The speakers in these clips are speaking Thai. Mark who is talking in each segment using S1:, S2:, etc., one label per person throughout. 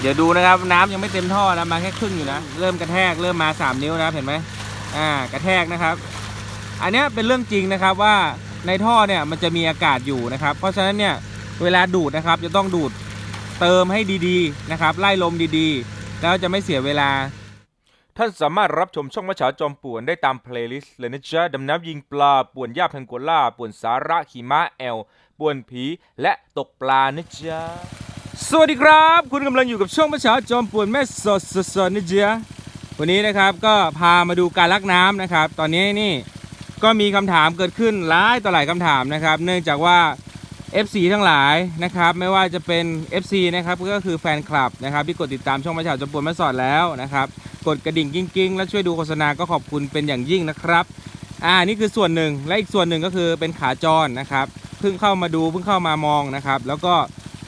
S1: เดี๋ยวดูนะครับน้ำยังไม่เต็มท่อนะมาแค่ครึ่งอยู่นะเริ่มกระแทกเริ่มมา3นิ้วนะเห็นไหมอ่ากระแทกนะครับ อันนี้เป็นเรื่องจริงนะครับว่าในท่อเนี่ยมันจะมีอากาศอยู่นะครับ เพราะฉะนั้นเนี่ยเวลาดูดนะครับจะต้องดูดเติมให้ดีๆนะครับไล่ลมดีๆ แล้วจะไม่เสียเวลา ท่านสามารถรับชมช่องมะฉาจอมป่วนได้ตามเพลย์ลิสต์เลยนะจ๊ะดำน้ำยิงปลาป่วนหญ้าพังโกล่าป่วนสาระขี่ม้าแอลป่วนผีและตกปลานะจ๊ะ สวัสดีครับ คุณกำลังอยู่กับช่องมะฉาจอมป่วนแม่สดสดสดนะจ๊ะวันนี้นะครับก็พามาดูการลักน้ำนะครับ ตอนนี้นี่ก็มีคำถามเกิดขึ้นหลายต่อหลายคำถามนะครับ เนื่องจากว่า FC ทั้งหลายนะครับ ไม่ว่าจะเป็น FC นะครับก็คือแฟนคลับนะครับที่กดติดตามช่องมะฉาจอมป่วนแม่สอดแล้วนะครับ กดกระดิ่งกิ้งๆ แล้วช่วยดูโฆษณาก็ขอบคุณเป็นอย่างยิ่งนะครับอ่านี่คือส่วนหนึ่งและอีกส่วนหนึ่งก็คือเป็นขาจรนะครับเพิ่งเข้ามาดูเพิ่งเข้ามามองนะครับ แล้วก็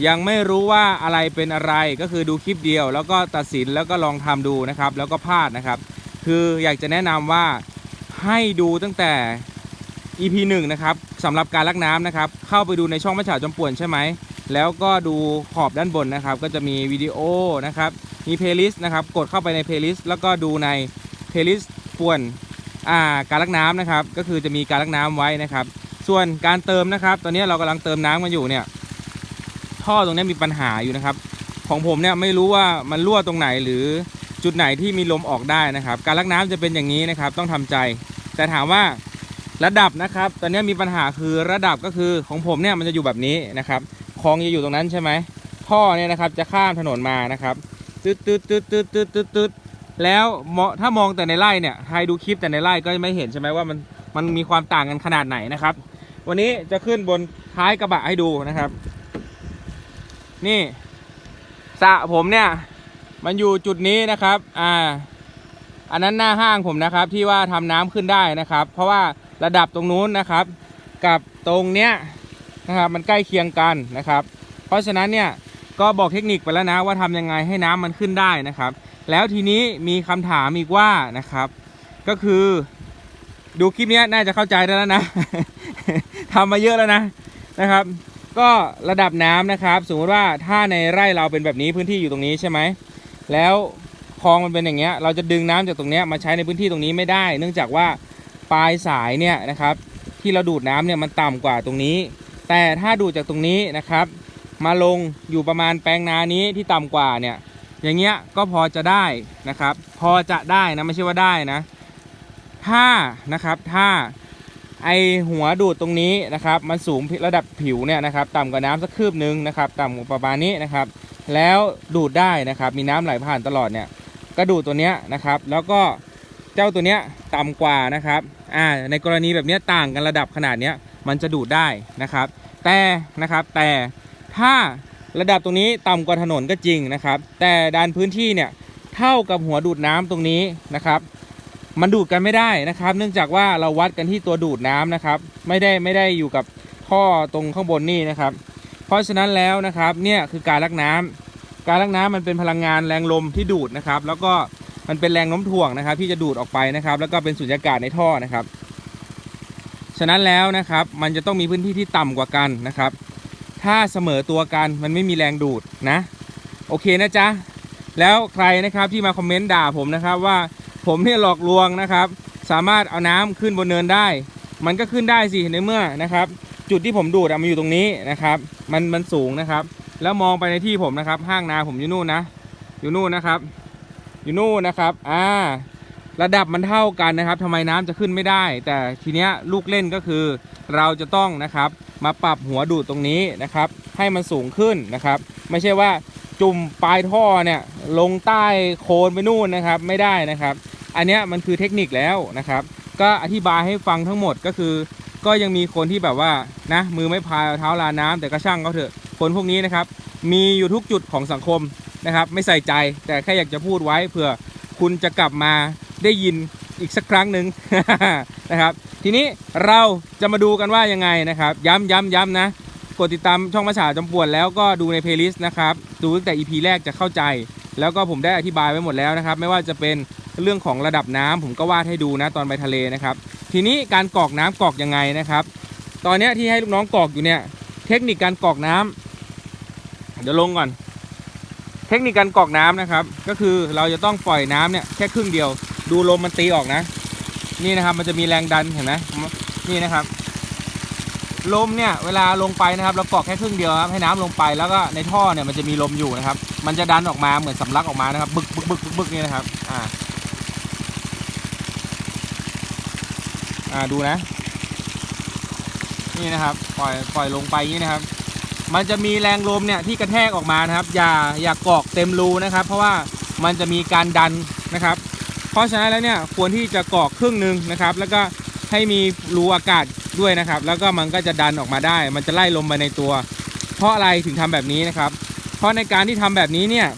S1: ยังไม่รู้ว่าอะไรเป็นอะไรก็คือดูคลิปเดียว แล้วก็ตัดสินแล้วก็ลองทำดูนะครับ แล้วก็พลาดนะครับ คืออยากจะแนะนำว่าให้ดูตั้งแต่ EP 1นะครับสำหรับการลักน้ำนะครับ เข้าไปดูในช่องมะฉาจอมป่วนใช่ไหม แล้วก็ดูขอบด้านบนนะครับ ก็จะมีวิดีโอนะครับ มีเพลย์ลิสต์นะครับ กดเข้าไปในเพลย์ลิสต์แล้วก็ดูในเพลย์ลิสต์ป่วนอ่าการลักน้ำนะครับ ก็คือจะมีการลักน้ำไว้นะครับ ส่วนการเติมนะครับ ตอนนี้เรากำลังเติมน้ำกันอยู่เนี่ย ท่อตรงนี้มีปัญหาอยู่นะครับ ของผมเนี่ยไม่รู้ว่ามันรั่วตรงไหนหรือจุดไหนที่มีลมออกได้นะครับ การลักน้ำจะเป็นอย่างนี้นะครับ ต้องทำใจ แต่ถามว่าระดับนะครับ ตอนนี้มีปัญหาคือระดับก็คือของผมเนี่ยมันจะอยู่แบบนี้นะครับคลองจะอยู่ตรงนั้นใช่ไหมท่อเนี่ยนะครับจะข้ามถนนมานะครับตืดตืดตืดตืดตืดตืดตืดแล้วถ้ามองแต่ในไร่เนี่ยใครดูคลิปแต่ในไร่ก็ไม่เห็นใช่ไหมว่ามันมันมีความต่างกันขนาดไหนนะครับ วันนี้จะขึ้นบนท้ายกระบะให้ดูนะครับ นี่สระผมเนี่ย มันอยู่จุดนี้นะครับ อ่า อันนั้นหน้าห้างผมนะครับ ที่ว่าทำน้ำขึ้นได้นะครับ เพราะว่าระดับตรงนู้นนะครับ กับตรงเนี้ยนะครับ มันใกล้เคียงกันนะครับ เพราะฉะนั้นเนี่ยก็บอกเทคนิคไปแล้วนะว่าทำยังไงให้น้ำมันขึ้นได้นะครับ แล้วทีนี้มีคำถามอีกว่านะครับ ก็คือดูคลิปนี้น่าจะเข้าใจได้แล้วนะทำมาเยอะแล้วนะนะครับ ก็ระดับน้ำนะครับ สมมติว่าถ้าในไร่เราเป็นแบบนี้พื้นที่อยู่ตรงนี้ใช่ไหมแล้วคลองมันเป็นอย่างเงี้ยเราจะดึงน้ำจากตรงเนี้ยมาใช้ในพื้นที่ตรงนี้ไม่ได้ เนื่องจากว่าปลายสายเนี่ยนะครับ ที่เราดูดน้ำเนี่ยมันต่ำกว่าตรงนี้ แต่ถ้าดูดจากตรงนี้นะครับ มาลงอยู่ประมาณแปลงนานี้ที่ต่ำกว่าเนี่ยอย่างเงี้ยก็พอจะได้นะครับ พอจะได้นะไม่ใช่ว่าได้นะ ถ้านะครับถ้า ไอหัวดูดตรงนี้นะครับ มันสูงระดับผิวเนี่ยนะครับ ต่ำกว่าน้ำสักคืบนึงนะครับ ต่ำกว่าประมาณนี้นะครับ แล้วดูดได้นะครับ มีน้ำไหลผ่านตลอดเนี่ยก็ดูดตัวเนี้ยนะครับ แล้วก็เจ้าตัวเนี้ยต่ำกว่านะครับอ่าในกรณีแบบเนี้ยต่างกันระดับขนาดเนี้ยมันจะดูดได้นะครับ แต่นะครับแต่ถ้าระดับตรงนี้ต่ำกว่าถนนก็จริงนะครับ แต่ด้านพื้นที่เนี่ยเท่ากับหัวดูดน้ำตรงนี้นะครับ มันดูดกันไม่ได้นะครับ เนื่องจากว่าเราวัดกันที่ตัวดูดน้ำนะครับ ไม่ได้ไม่ได้อยู่กับท่อตรงข้างบนนี่นะครับ เพราะฉะนั้นแล้วนะครับเนี่ยคือการลักน้ำการลักน้ำมันเป็นพลังงานแรงลมที่ดูดนะครับ แล้วก็มันเป็นแรงโน้มถ่วงนะครับ ที่จะดูดออกไปนะครับ แล้วก็เป็นสุญญากาศในท่อนะครับ ฉะนั้นแล้วนะครับมันจะต้องมีพื้นที่ที่ต่ำกว่ากันนะครับ ถ้าเสมอตัวกันมันไม่มีแรงดูดนะ โอเคนะจ๊ะแล้วใครนะครับที่มาคอมเมนต์ด่าผมนะครับว่า ผมเนี่ยหลอกลวงนะครับ สามารถเอาน้ำขึ้นบนเนินได้ มันก็ขึ้นได้สิในเมื่อนะครับ จุดที่ผมดูดอะมันอยู่ตรงนี้นะครับ มันมันสูงนะครับ แล้วมองไปในที่ผมนะครับ ห้างนาผมอยู่นู่นนะ อยู่นู่นนะครับ อยู่นู่นนะครับอ่าระดับมันเท่ากันนะครับทำไมน้ำจะขึ้นไม่ได้ แต่ทีเนี้ยลูกเล่นก็คือเราจะต้องนะครับ มาปรับหัวดูดตรงนี้นะครับ ให้มันสูงขึ้นนะครับ ไม่ใช่ว่าจุ่มปลายท่อเนี่ยลงใต้โคนไปนู่นนะครับ ไม่ได้นะครับ อันเนี้ยมันคือเทคนิคแล้วนะครับ ก็อธิบายให้ฟังทั้งหมดก็คือ ก็ยังมีคนที่แบบว่านะมือไม่พายเท้าลาน้ำแต่ก็ช่างเขาเถอะคนพวกนี้นะครับ มีอยู่ทุกจุดของสังคมนะครับ ไม่ใส่ใจแต่แค่อยากจะพูดไว้เผื่อคุณจะกลับมาได้ยินอีกสักครั้งหนึ่งนะครับ ทีนี้เราจะมาดูกันว่ายังไงนะครับ ย้ำย้ำย้ำนะกดติดตามช่องมาฉาจำปวนแล้วก็ดูในเพลย์ลิสต์นะครับ ดูตั้งแต่ EP แรกจะเข้าใจ แล้วก็ผมได้อธิบายไว้หมดแล้วนะครับ ไม่ว่าจะเป็น เรื่องของระดับน้ำผมก็วาดให้ดูนะตอนไปทะเลนะครับ ทีนี้การกรอกน้ำกรอกยังไงนะครับ ตอนนี้ที่ให้ลูกน้องกรอกอยู่เนี่ย เทคนิคการกรอกน้ำเดี๋ยวลงก่อน เทคนิคการกรอกน้ำนะครับ ก็คือเราจะต้องปล่อยน้ำเนี่ยแค่ครึ่งเดียว ดูลมมันตีออกนะ นี่นะครับมันจะมีแรงดันเห็นไหมนี่นะครับลมเนี่ยเวลาลงไปนะครับเรากรอกแค่ครึ่งเดียวครับให้น้ำลงไปแล้วก็ในท่อเนี่ยมันจะมีลมอยู่นะครับ มันจะดันออกมาเหมือนสำลักออกมานะครับบึกบึกบึกบึกบึกนี่นะครับอ่า อ่าดูนะ นี่นะครับ ปล่อยปล่อยลงไปอย่างนี้นะครับ มันจะมีแรงลมเนี่ยที่กระแทกออกมานะครับ อย่าอย่ากอกเต็มรูนะครับ เพราะว่ามันจะมีการดันนะครับ เพราะฉะนั้นแล้วเนี่ยควรที่จะกอกครึ่งหนึ่งนะครับ แล้วก็ให้มีรูอากาศด้วยนะครับ แล้วก็มันก็จะดันออกมาได้ มันจะไล่ลมไปในตัว เพราะอะไรถึงทำแบบนี้นะครับ เพราะในการที่ทำแบบนี้เนี่ย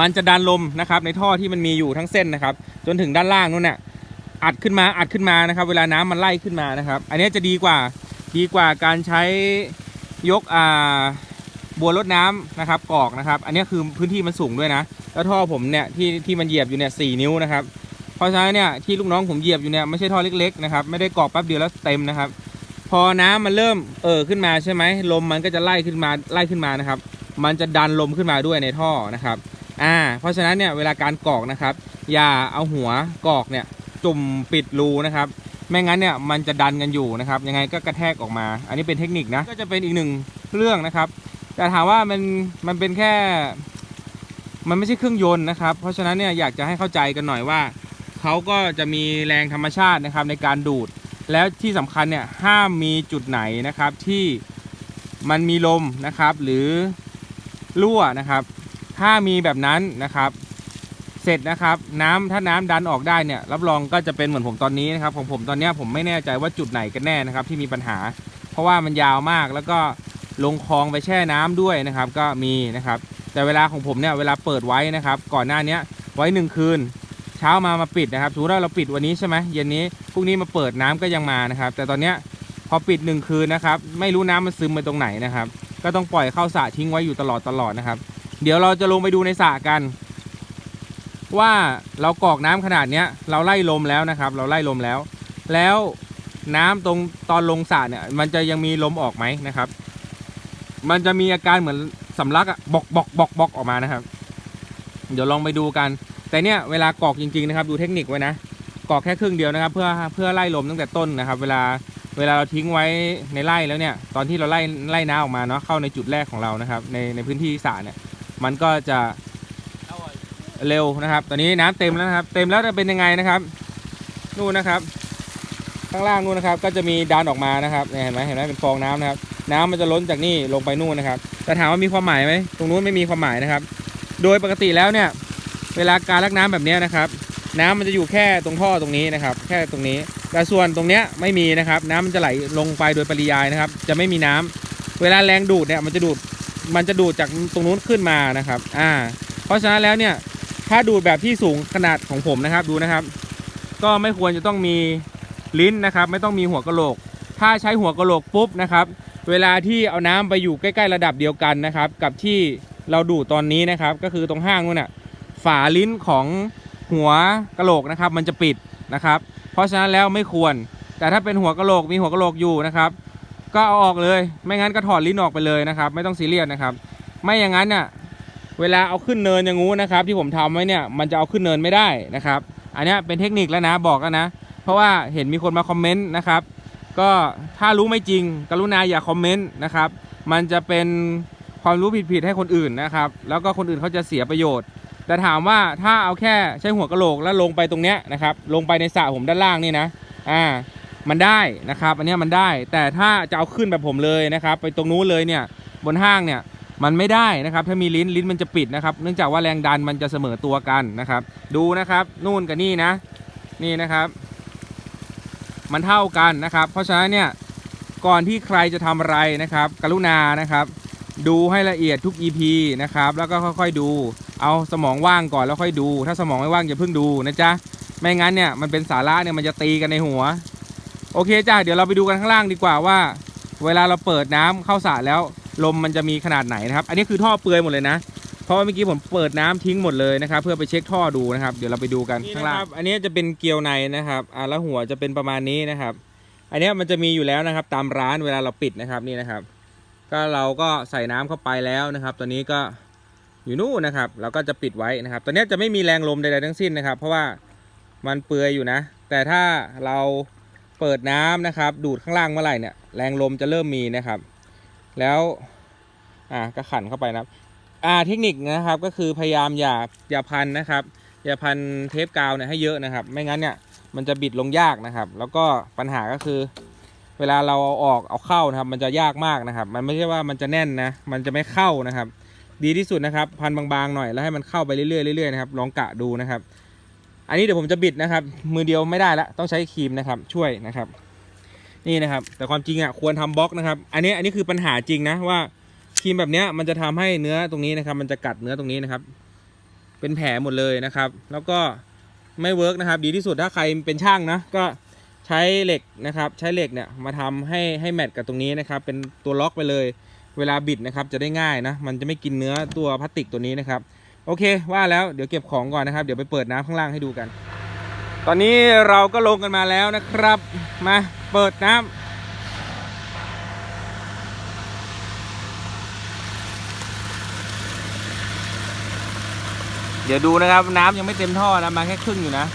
S1: มันจะดันลมนะครับ ในท่อที่มันมีอยู่ทั้งเส้นนะครับ จนถึงด้านล่างนู่นเนี่ย อัดขึ้นมาอัดขึ้นมานะครับ เวลาน้ำมันไล่ขึ้นมานะครับ อันนี้จะดีกว่าดีกว่าการใช้ยกอ่าบัวรดน้ำนะครับกอกนะครับ อันนี้คือพื้นที่มันสูงด้วยนะ แล้วท่อผมเนี่ยที่ที่มันเหยียบอยู่เนี่ยสนิ้วนะครับเพราะฉะนั้นเนี่ยที่ลูกน้องผมเหยียบอยู่เนี่ยไม่ใช่ท่อเล็กๆนะครับไม่ได้กอกแป๊บเดียวแล้วเต็มนะครับ พอน้ำมันเริ่มเอ่อขึ้นมาใช่ไหมลมมันก็จะไล่ขึ้นมาไล่ขึ้นมานะครับ มันจะดันลมขึ้นมาด้วยในท่อนะครับอ่าเพราะฉะนั้นเนี่ยเวลาการกอกนะครับ อย่าเอาหัวกอกเนี่ย จุ่มปิดรูนะครับ ไม่งั้นเนี่ยมันจะดันกันอยู่นะครับ ยังไงก็กระแทกออกมา อันนี้เป็นเทคนิคนะ ก็จะเป็นอีกหนึ่งเรื่องนะครับ แต่ถามว่ามันมันเป็นแค่ มันไม่ใช่เครื่องยนต์นะครับ เพราะฉะนั้นเนี่ยอยากจะให้เข้าใจกันหน่อยว่าเขาก็จะมีแรงธรรมชาตินะครับในการดูด แล้วที่สำคัญเนี่ยห้ามมีจุดไหนนะครับที่มันมีลมนะครับ หรือรั่วนะครับ ถ้ามีแบบนั้นนะครับ เสร็จนะครับ น้ำถ้าน้ำดันออกได้เนี่ยรับรองก็จะเป็นเหมือนผมตอนนี้นะครับของผมตอนเนี้ยผมไม่แน่ใจว่าจุดไหนกันแน่นะครับ ที่มีปัญหา เพราะว่ามันยาวมากแล้วก็ลงคลองไปแช่น้ำด้วยนะครับ ก็มีนะครับ แต่เวลาของผมเนี่ยเวลาเปิดไว้นะครับ ก่อนหน้านี้ไว้หนึ่งคืน เช้ามามาปิดนะครับสมมติว่าเราปิดวันนี้ใช่ไหมเย็นนี้พรุ่งนี้มาเปิดน้ำก็ยังมานะครับ แต่ตอนเนี้ยพอปิดหนึ่งคืนนะครับ ไม่รู้น้ำมันซึมไปตรงไหนนะครับ ก็ต้องปล่อยเข้าสระทิ้งไว้อยู่ตลอดตลอดนะครับ เดี๋ยวเราจะลงไปดูในสระกัน ว่าเรากอกน้ำขนาดเนี้ยเราไล่ลมแล้วนะครับ เราไล่ลมแล้ว แล้วน้ำตรงตอนลงสระเนี่ยมันจะยังมีลมออกไหมนะครับ มันจะมีอาการเหมือนสำลักอะบอกบอกบอกบอกออกมานะครับ เดี๋ยวลองไปดูกัน แต่เนี่ยเวลากรอกจริงๆนะครับ ดูเทคนิคไว้นะกอกแค่ครึ่งเดียวนะครับ เพื่อเพื่อไล่ลมตั้งแต่ต้นนะครับ เวลาเวลาเราทิ้งไว้ในไร่แล้วเนี่ย ตอนที่เราไล่ไล่น้ำออกมาเนาะเข้าในจุดแรกของเรานะครับ ในในพื้นที่สระเนี่ยมันก็จะ เร็วนะครับ ตอนนี้น้ำเต็มแล้วนะครับ เต็มแล้วจะเป็นยังไงนะครับนู่นนะครับ ข้างล่างนู่นนะครับ ก็จะมีดันออกมานะครับเห็นไหมเห็นไหมเป็นฟองน้ำนะครับ น้ำมันจะล้นจากนี่ลงไปนู่นนะครับแต่ถามว่ามีความหมายไหมตรงนู้นไม่มีความหมายนะครับ โดยปกติแล้วเนี่ย เวลาการลักน้ำแบบนี้นะครับ น้ำมันจะอยู่แค่ตรงท่อตรงนี้นะครับ แค่ตรงนี้ แต่ส่วนตรงเนี้ยไม่มีนะครับ น้ำมันจะไหลลงไปโดยปริยายนะครับ จะไม่มีน้ำเวลาแรงดูดเนี่ยมันจะดูดมันจะดูดจากตรงนู้นขึ้นมานะครับ อ่า เพราะฉะนั้นแล้วเนี่ย ถ้าดูดแบบที่สูงขนาดของผมนะครับดูนะครับ ก็ไม่ควรจะต้องมีลิ้นนะครับ ไม่ต้องมีหัวกะโหลก ถ้าใช้หัวกะโหลกปุ๊บนะครับ เวลาที่เอาน้ำไปอยู่ใกล้ ๆ ระดับเดียวกันนะครับ กับที่เราดูดตอนนี้นะครับ ก็คือตรงห้างนู่นน่ะฝาลิ้นของหัวกะโหลกนะครับ มันจะปิดนะครับ เพราะฉะนั้นแล้วไม่ควร แต่ถ้าเป็นหัวกะโหลกมีหัวกะโหลกอยู่นะครับ ก็เอาออกเลย ไม่งั้นก็ถอดลิ้นออกไปเลยนะครับ ไม่ต้องซีเรียสนะครับ ไม่อย่างนั้นน่ะ เวลาเอาขึ้นเนินอย่างงู้นะครับ ที่ผมทำไว้เนี่ยมันจะเอาขึ้นเนินไม่ได้นะครับ อันนี้เป็นเทคนิคแล้วนะบอกกันนะ เพราะว่าเห็นมีคนมาคอมเมนต์นะครับ ก็ถ้ารู้ไม่จริง กรุณาอย่าคอมเมนต์นะครับ มันจะเป็นความรู้ผิดๆให้คนอื่นนะครับ แล้วก็คนอื่นเขาจะเสียประโยชน์ แต่ถามว่าถ้าเอาแค่ใช้หัวกระโหลกแล้วลงไปตรงเนี้ยนะครับ ลงไปในสระผมด้านล่างนี่นะอ่ามันได้นะครับ อันนี้มันได้ แต่ถ้าจะเอาขึ้นแบบผมเลยนะครับ ไปตรงนู้นเลยเนี่ยบนห้างเนี่ย มันไม่ได้นะครับ ถ้ามีลิ้นลิ้นมันจะปิดนะครับ เนื่องจากว่าแรงดันมันจะเสมอตัวกันนะครับ ดูนะครับ นู่นกับนี่นะ นี่นะครับ มันเท่ากันนะครับ เพราะฉะนั้นเนี่ยก่อนที่ใครจะทำอะไรนะครับ กรุณานะครับ ดูให้ละเอียดทุก EP นะครับ แล้วก็ค่อยๆดู เอาสมองว่างก่อนแล้วค่อยดู ถ้าสมองไม่ว่างอย่าเพิ่งดูนะจ๊ะไม่งั้นเนี่ยมันเป็นสาระเนี่ยมันจะตีกันในหัว โอเคจ้าเดี๋ยวเราไปดูกันข้างล่างดีกว่าว่า เวลาเราเปิดน้ำเข้าสระแล้วลมมันจะมีขนาดไหนนะครับ อันนี้คือท่อเปลือยหมดเลยนะ เพราะว่าเมื่อกี้ผมเปิดน้ำทิ้งหมดเลยนะครับ เพื่อไปเช็คท่อดูนะครับ เดี๋ยวเราไปดูกันข้างล่างอันนี้จะเป็นเกลียวในนะครับอ่าแล้วหัวจะเป็นประมาณนี้นะครับ อันนี้มันจะมีอยู่แล้วนะครับ ตามร้านเวลาเราปิดนะครับนี่นะครับ ก็เราก็ใส่น้ำเข้าไปแล้วนะครับ ตอนนี้ก็อยู่นู่นนะครับเราก็จะปิดไว้นะครับ ตอนนี้จะไม่มีแรงลมใดๆทั้งสิ้นนะครับ เพราะว่ามันเปื่อยอยู่นะ แต่ถ้าเราเปิดน้ำนะครับ ดูดข้างล่างเมื่อไหร่เนี่ยแรงลมจะเริ่มมีนะครับ แล้วอ่าก็ขันเข้าไปนะครับอ่าเทคนิคนะครับก็คือพยายามอย่าอย่าพันนะครับอย่าพันเทปกาวเนี่ยให้เยอะนะครับ ไม่งั้นเนี่ยมันจะบิดลงยากนะครับ แล้วก็ปัญหาก็คือ เวลาเราเอาออกเอาเข้านะครับ มันจะยากมากนะครับ มันไม่ใช่ว่ามันจะแน่นนะมันจะไม่เข้านะครับ ดีที่สุดนะครับ พันบางๆหน่อยแล้วให้มันเข้าไปเรื่อยๆเรื่อยๆนะครับลองกะดูนะครับ อันนี้เดี๋ยวผมจะบิดนะครับ มือเดียวไม่ได้ละต้องใช้ครีมนะครับ ช่วยนะครับ นี่นะครับ แต่ความจริงอะควรทำบล็อกนะครับ อันนี้อันนี้คือปัญหาจริงนะว่าครีมแบบเนี้ยมันจะทำให้เนื้อตรงนี้นะครับ มันจะกัดเนื้อตรงนี้นะครับ เป็นแผลหมดเลยนะครับ แล้วก็ไม่เวิร์กนะครับ ดีที่สุดถ้าใครเป็นช่างนะก็ใช้เหล็กนะครับ ใช้เหล็กเนี่ยมาทำให้ให้แมทกับตรงนี้นะครับ เป็นตัวล็อกไปเลย เวลาบิดนะครับ จะได้ง่ายนะ มันจะไม่กินเนื้อตัวพลาสติกตัวนี้นะครับ โอเค ว่าแล้วเดี๋ยวเก็บของก่อนนะครับ เดี๋ยวไปเปิดน้ำข้างล่างให้ดูกัน ตอนนี้เราก็ลงกันมาแล้วนะครับ มา เปิดน้ำเดี๋ยวดูนะครับน้ำยังไม่เต็มท่อนะมาแค่ครึ่งอยู่นะ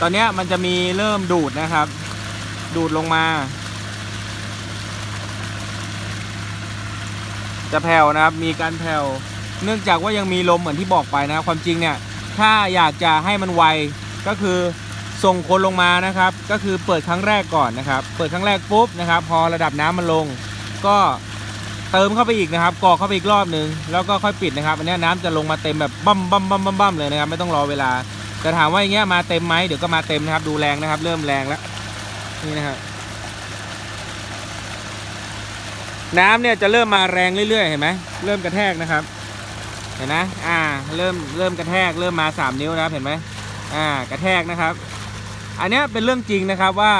S1: ตอนนี้มันจะมีเริ่มดูดนะครับ ดูดลงมา จะแผ่วนะครับมีการแผ่วเนื่องจากว่ายังมีลมเหมือนที่บอกไปนะคความจริงเนี่ย ถ้าอยากจะให้มันไวก็คือ ส่งคนลงมานะครับ ก็คือเปิดครั้งแรกก่อนนะครับ เปิดครั้งแรกปุ๊บนะครับ พอระดับน้ำมันลง ก็เติมเข้าไปอีกนะครับกรอกเข้าไปอีกรอบหนึ่งแล้วก็ค่อยปิดนะครับ อันนี้น้ำจะลงมาเต็มแบบบั่มบั่มบั่มบั่มบั่มเลยนะครับ ไม่ต้องรอเวลา แต่ถามว่าอย่างเงี้ยมาเต็มไหมเดี๋ยวก็มาเต็มนะครับ ดูแรงนะครับ เริ่มแรงแล้วนี่นะครับน้ำเนี่ยจะเริ่มมาแรงเรื่อยๆเห็นไหมเริ่มกระแทกนะครับ เห็นนะอ่า เริ่มเริ่มกระแทก เริ่มมา 3 นิ้วนะครับเห็นไหมอ่ากระแทกนะครับ อันนี้เป็นเรื่องจริงนะครับว่า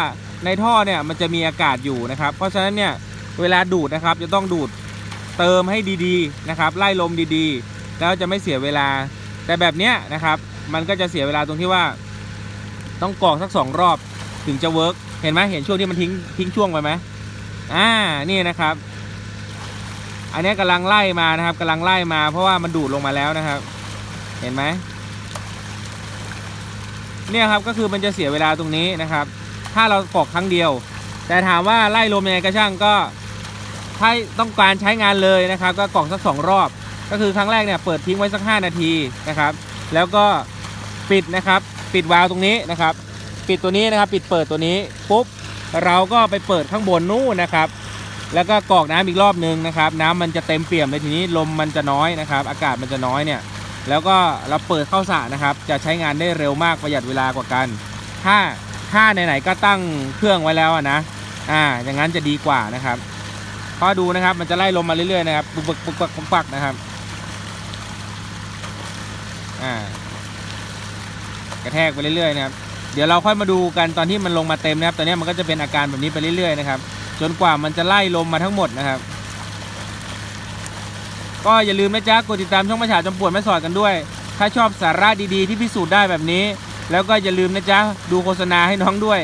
S1: ในท่อเนี่ยมันจะมีอากาศอยู่นะครับ เพราะฉะนั้นเนี่ยเวลาดูดนะครับจะต้องดูดเติมให้ดีๆนะครับ ไล่ลมดีๆ แล้วจะไม่เสียเวลา แต่แบบเนี้ยนะครับมันก็จะเสียเวลาตรงที่ว่า ต้องกรอกสักสองรอบถึงจะเวิร์กเห็นไหมเห็นช่วงที่มันทิ้งทิ้งช่วงไปไหมอ่านี่นะครับ อันนี้กำลังไล่มานะครับกำลังไล่มาเพราะว่ามันดูดลงมาแล้วนะครับ เห็นไหม เนี่ยครับก็คือมันจะเสียเวลาตรงนี้นะครับ ถ้าเรากรอกครั้งเดียว แต่ถามว่าไล่ลมยังไงก็ช่างก็ถ้าต้องการใช้งานเลยนะครับ ก็กรอกสักสองรอบ ก็คือครั้งแรกเนี่ยเปิดทิ้งไว้สัก 5 นาทีนะครับ แล้วก็ปิดนะครับ ปิดวาล์วตรงนี้นะครับ ปิดตัวนี้นะครับ ปิดเปิดตัวนี้ปุ๊บเราก็ไปเปิดข้างบนนู่นนะครับ แล้วก็กรอกน้ำอีกรอบนึงนะครับ น้ำมันจะเต็มเปี่ยมเลยทีนี้ลมมันจะน้อยนะครับ อากาศมันจะน้อยเนี่ย แล้วก็เราเปิดเข้าสระนะครับ จะใช้งานได้เร็วมากประหยัดเวลากว่ากัน ถ้าถ้าไหนๆก็ตั้งเครื่องไว้แล้วนะอ่าอย่างนั้นจะดีกว่านะครับพอดูนะครับมันจะไล่ลมมาเรื่อยๆนะครับปุกปักปุกปักปุกปักนะครับอ่ากระแทกไปเรื่อยๆนะครับเดี๋ยวเราค่อยมาดูกันตอนที่มันลงมาเต็มนะครับตอนนี้มันก็จะเป็นอาการแบบนี้ไปเรื่อยๆนะครับจนกว่ามันจะไล่ลมมาทั้งหมดนะครับ ก็อย่าลืมนะจ๊ะกดติดตามช่องประชาจำปวดไม่สอดกันด้วย ถ้าชอบสาระดีๆที่พิสูจน์ได้แบบนี้ แล้วก็อย่าลืมนะจ๊ะดูโฆษณาให้น้องด้วย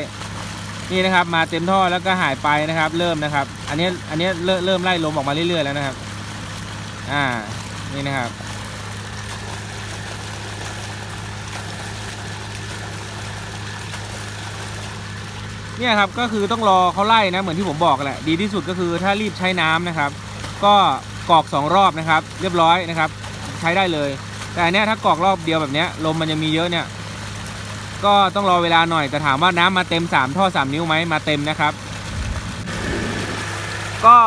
S1: นี่นะครับมาเต็มท่อแล้วก็หายไปนะครับ เริ่มนะครับ อันนี้อันนี้เริ่มเริ่มไล่ลมออกมาเรื่อยๆแล้วนะครับ อ่านี่นะครับเนี่ยครับก็คือต้องรอเขาไล่นะเหมือนที่ผมบอกแหละดีที่สุดก็คือถ้ารีบใช้น้ำนะครับ ก็ กรอกสองรอบนะครับ เรียบร้อยนะครับ ใช้ได้เลย แต่อันเนี้ยถ้ากรอกรอบเดียวแบบเนี้ยลมมันยังมีเยอะเนี่ยก็ต้องรอเวลาหน่อยแต่ถามว่าน้ำมาเต็ม 3 ท่อ 3 นิ้วไหมมาเต็มนะครับ ก็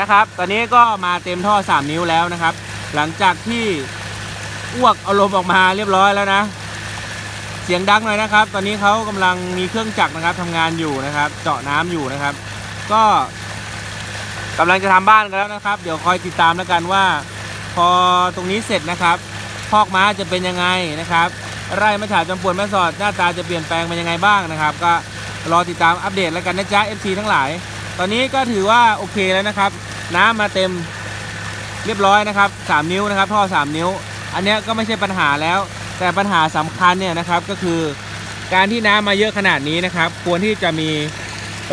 S1: นะครับตอนนี้ก็มาเต็มท่อ 3 นิ้วแล้วนะครับ หลังจากที่อ้วกเอาลมออกมาเรียบร้อยแล้วนะ เสียงดังหน่อยนะครับ ตอนนี้เขากำลังมีเครื่องจักรนะครับทำงานอยู่นะครับ เจาะน้ำอยู่นะครับ ก็ กำลังจะทำบ้านกันแล้วนะครับ เดี๋ยวคอยติดตามแล้วกันว่า พอตรงนี้เสร็จนะครับพอกม้าจะเป็นยังไงนะครับ ไร่มะฉาจำปวนแม่สอดหน้าตาจะเปลี่ยนแปลงเป็นยังไงบ้างนะครับ ก็รอติดตามอัปเดตแล้วกันนะจ๊ะ FC ทั้งหลาย ตอนนี้ก็ถือว่าโอเคแล้วนะครับ น้ำมาเต็มเรียบร้อยนะครับ 3 นิ้วนะครับ ท่อ 3 นิ้ว อันนี้ก็ไม่ใช่ปัญหาแล้ว แต่ปัญหาสำคัญเนี่ยนะครับก็คือการที่น้ำมาเยอะขนาดนี้นะครับ ควรที่จะมี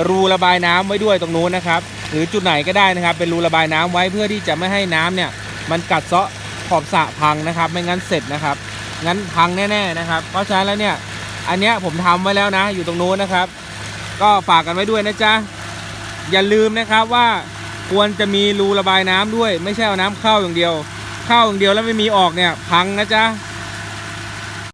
S1: รูระบายน้ำไว้ด้วยตรงนู้นนะครับ หรือจุดไหนก็ได้นะครับ เป็นรูระบายน้ำไว้เพื่อที่จะไม่ให้น้ำเนี่ย มันกัดเซาะขอบสระพังนะครับ ไม่งั้นเสร็จนะครับ งั้นพังแน่ ๆนะครับ เพราะฉะนั้นแล้วเนี่ยอันเนี้ยผมทำไว้แล้วนะ อยู่ตรงนู้นนะครับ ก็ฝากกันไว้ด้วยนะจ๊ะอย่าลืมนะครับว่าควรจะมีรูระบายน้ำด้วย ไม่ใช่เอาน้ำเข้าอย่างเดียว เข้าอย่างเดียวแล้วไม่มีออกเนี่ยพังนะจ๊ะ